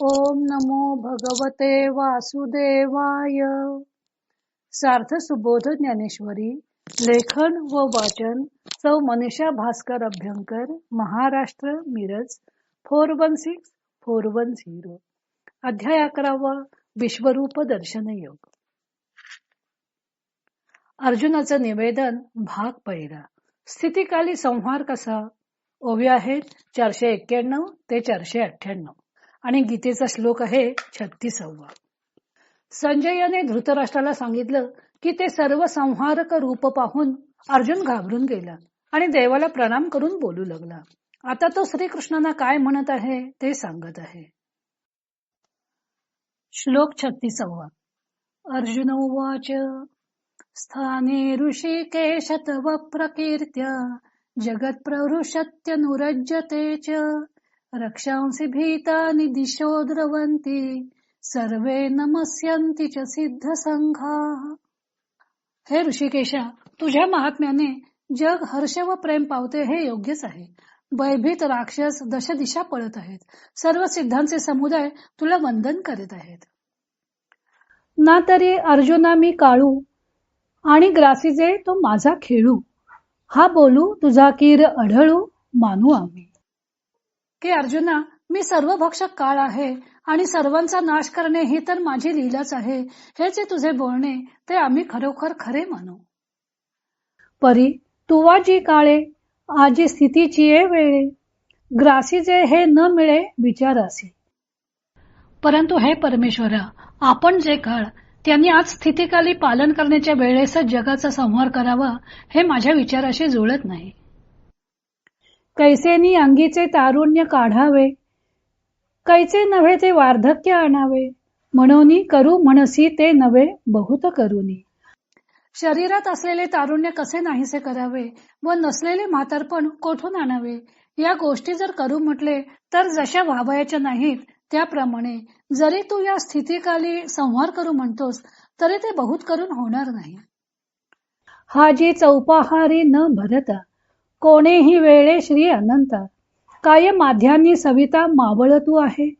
ओम नमो भगवते वासुदेवाय. सार्थ सुबोध ज्ञानेश्वरी लेखन व वाचन सौ Manisha Bhaskar Abhyankar Maharashtra Miraj four one six four one zero. अध्याय अकरावा विश्वरूप दर्शन योग. अर्जुनाचं निवेदन भाग पहिला. स्थितीकाली संहार कसा? ओवी आहेत चारशे एक्क्याण्णव ते चारशे अठ्ठ्याण्णव. आणि गीतेचा श्लोक आहे छत्तीसावा. संजयाने धृतराष्ट्राला सांगितलं की ते सर्व संहारक रूप पाहून अर्जुन घाबरून गेला आणि देवाला प्रणाम करून बोलू लागला. आता तो श्रीकृष्णांना काय म्हणत आहे ते सांगत आहे. श्लोक छत्तीसावा. अर्जुन उवाच स्थाने ऋषिकेश तव प्रकीर्त्या जगत प्रवृषत्यनुरज्यते च रक्षांसि भीतानि दिशो द्रवन्ति सर्वे नमस्यन्ति च सिद्ध संघा हे ऋषिकेशा तुझ्या महात्म्याने जग हर्ष व प्रेम पावते हे योग्यच आहे. भयभीत राक्षस दश दिशा पळत आहेत. सर्व सिद्धांचे समुदाय तुला वंदन करीत आहेत. ना तरी अर्जुना मी काळू आणि ग्रासीजे तो माझा खेळू. हा बोलू तुझा कीर अढळू मानू आम्ही. की अर्जुना मी सर्व भक्षक काळ आहे आणि सर्वांचा नाश करणे ही तर माझी लीलाच आहे. हे जे तुझे बोलणे ते आम्ही खरोखर खरे मानू. परी तुवा जी काळे आजी स्थितीची वेळे. ग्रासी जे हे न मिळे विचारासी. परंतु हे परमेश्वरा आपण जे काळ त्यांनी आज स्थितीकाली पालन करण्याच्या वेळेस जगाचा संहार करावा हे माझ्या विचाराशी जुळत नाही. कैसेनी अंगीचे तारुण्य काढावे. कैचे नव्हे ते वार्धक्य आणावे. म्हणून करू म्हणसी ते नव्हे बहुत करुनी. शरीरात असलेले तारुण्य कसे नाहीसे करावे व नसलेले म्हातारपण कोठून आणावे? या गोष्टी जर करू म्हटले तर जशा व्हावयाच्या नाहीत त्याप्रमाणे जरी तू या स्थितीकाली संहार करू म्हणतोस तरी ते बहुत करून होणार नाही. हा जी चौपाहारी न भरता कोणेही वेळे श्री अनंत. काय माध्यांनी सविता मावळ तू आहे.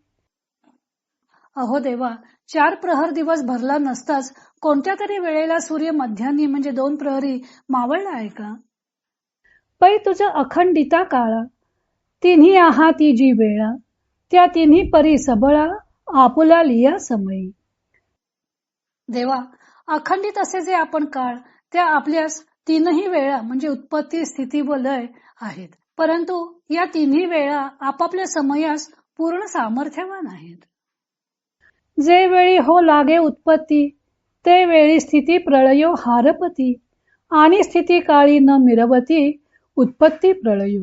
अहो देवा चार प्रहर दिवस भरला नसताच कोणत्या तरी वेळेला सूर्य मध्यान्नी म्हणजे दोन प्रहरी मावळला आहे का? पै तुझ अखंडिता काळा. तिन्ही आहा ती जी वेळा. त्या तिन्ही परी सबळा आपुला लिया समयी. देवा अखंडित असे जे आपण काळ त्या आपल्यास तीनही वेळा म्हणजे उत्पत्ती स्थिती व लय आहेत. परंतु या तिन्ही वेळा आपापल्या समयास पूर्ण सामर्थ्यवान आहेत. जे वेळी हो लागे उत्पत्ती ते वेळी स्थिती प्रळयो हारपती. आणि स्थिती काळी न मिरवती उत्पत्ती प्रळयो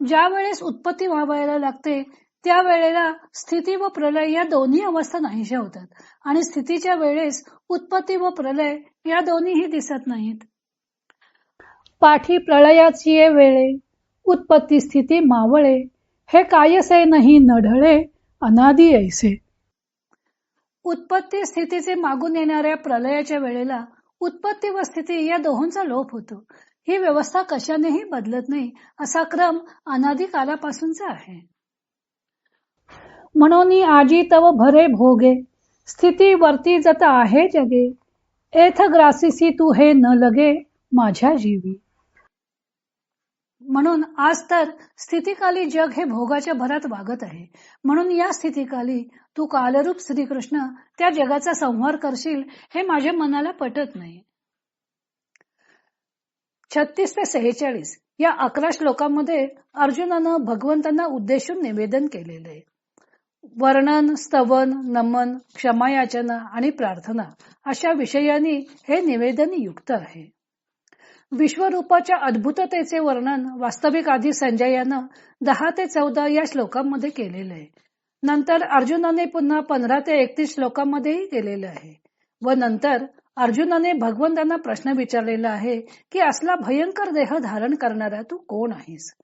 ज्या वेळेस उत्पत्ती व्हावायला लागते त्या वेळेला स्थिती व प्रलय या दोन्ही अवस्था नाहीशा होतात. आणि स्थितीच्या वेळेस उत्पत्ती व प्रलय या दोन्हीही दिसत नाहीत. पाठी प्रलयाची वेळे उत्पत्ती स्थिती मावळे हे कायसे नाही नढळे अनादी ऐसे. उत्पत्ती स्थितीचे मागून येणाऱ्या प्रलयाच्या वेळेला उत्पत्ती व स्थिती या दोहोंचा लोप होतो. ही व्यवस्था कशानेही बदलत नाही असा क्रम अनादी कालापासूनचा आहे. म्हणून आजी तव भरे भोगे स्थिती वरती जत आहे जगे एथ ग्रासीसी तू हे न लगे माझ्या जीवी. म्हणून आज तर स्थितीकाली जग हे भोगाच्या भरात वागत आहे. म्हणून या स्थितीकाली तू कालरूप श्रीकृष्ण त्या जगाचा संहार करशील हे माझ्या मनाला पटत नाही. छत्तीस ते सेहेचाळीस या अकरा श्लोकांमध्ये अर्जुनानं भगवंतांना उद्देशून निवेदन केलेलं आहे. वर्णन स्तवन नमन क्षमायाचना आणि प्रार्थना अशा विषयांनी हे निवेदन युक्त आहे. विश्वरूपाच्या अद्भुततेचे वर्णन वास्तविक आधी संजयानं दहा ते चौदा या श्लोकांमध्ये केलेलं आहे. नंतर अर्जुनाने पुन्हा पंधरा ते एकतीस श्लोकांमध्येही केलेलं आहे. व नंतर अर्जुनाने भगवंतांना प्रश्न विचारलेला आहे की असला भयंकर देह धारण करणारा तू कोण आहेस?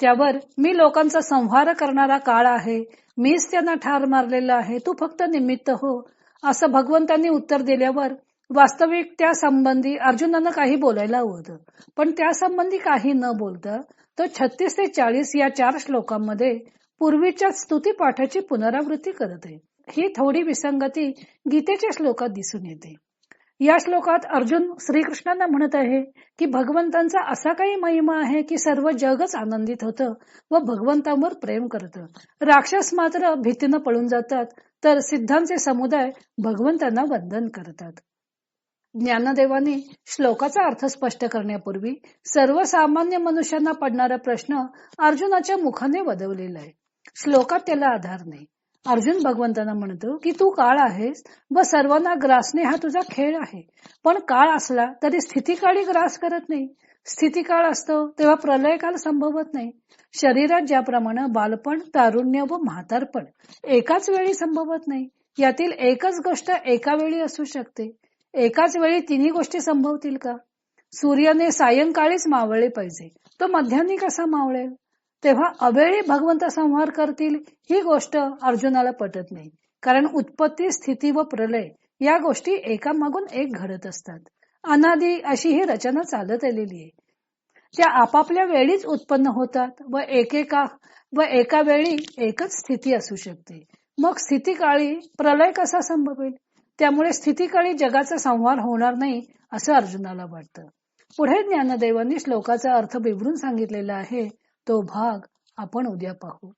त्यावर मी लोकांचा संहार करणारा काळ आहे. मीच त्यांना ठार मारलेला आहे. तू फक्त निमित्त हो असं भगवंतांनी उत्तर दिल्यावर वास्तविक त्या संबंधी अर्जुनानं काही बोलायला होतं पण त्या संबंधी काही न बोलता तो छत्तीस ते चाळीस या चार श्लोकांमध्ये पूर्वीच्या स्तुती पाठाची पुनरावृत्ती करत आहे. ही थोडी विसंगती गीतेच्या श्लोकात दिसून येते. या श्लोकात अर्जुन श्रीकृष्णांना म्हणत आहे की भगवंतांचा असा काही महिमा आहे की सर्व जगच आनंदित होतं व भगवंतांवर प्रेम करत. राक्षस मात्र भीतीनं पळून जातात तर सिद्धांचे समुदाय भगवंतांना वंदन करतात. ज्ञानदेवाने श्लोकाचा अर्थ स्पष्ट करण्यापूर्वी सर्वसामान्य मनुष्यांना पडणारा प्रश्न अर्जुनाच्या मुखाने वदवलेला आहे. श्लोकात त्याला आधार नाही. अर्जुन भगवंतांना म्हणतो की तू काळ आहेस व सर्वांना ग्रासणे हा तुझा खेळ आहे. पण काळ असला तरी स्थितीकाळी ग्रास करत नाही. स्थिती काळ असतो तेव्हा प्रलय काल संभवत नाही. शरीरात ज्याप्रमाणे बालपण तारुण्य व म्हातारपण एकाच वेळी संभवत नाही यातील एकच गोष्ट एका वेळी असू शकते. एकाच वेळी तिन्ही गोष्टी संभवतील का? सूर्याने सायंकाळीच मावळले पाहिजे. तो मध्यान्ही कसा मावळेल? तेव्हा अवेळी भगवंत संहार करतील ही गोष्ट अर्जुनाला पटत नाही. कारण उत्पत्ती स्थिती व प्रलय या गोष्टी एकामागून एक घडत असतात. अनादी अशी ही रचना चालत आलेली आहे. त्या आपापल्या वेळीच उत्पन्न होतात व एकेका व एका वेळी एकच स्थिती असू शकते. मग स्थितीकाळी प्रलय कसा संभवेल? त्यामुळे स्थितीकाळी जगाचा संहार होणार नाही असं अर्जुनाला वाटतं. पुढे ज्ञानदेवांनी श्लोकाचा अर्थ बिवरून सांगितलेला आहे. तो भाग आपण उद्या पाहू.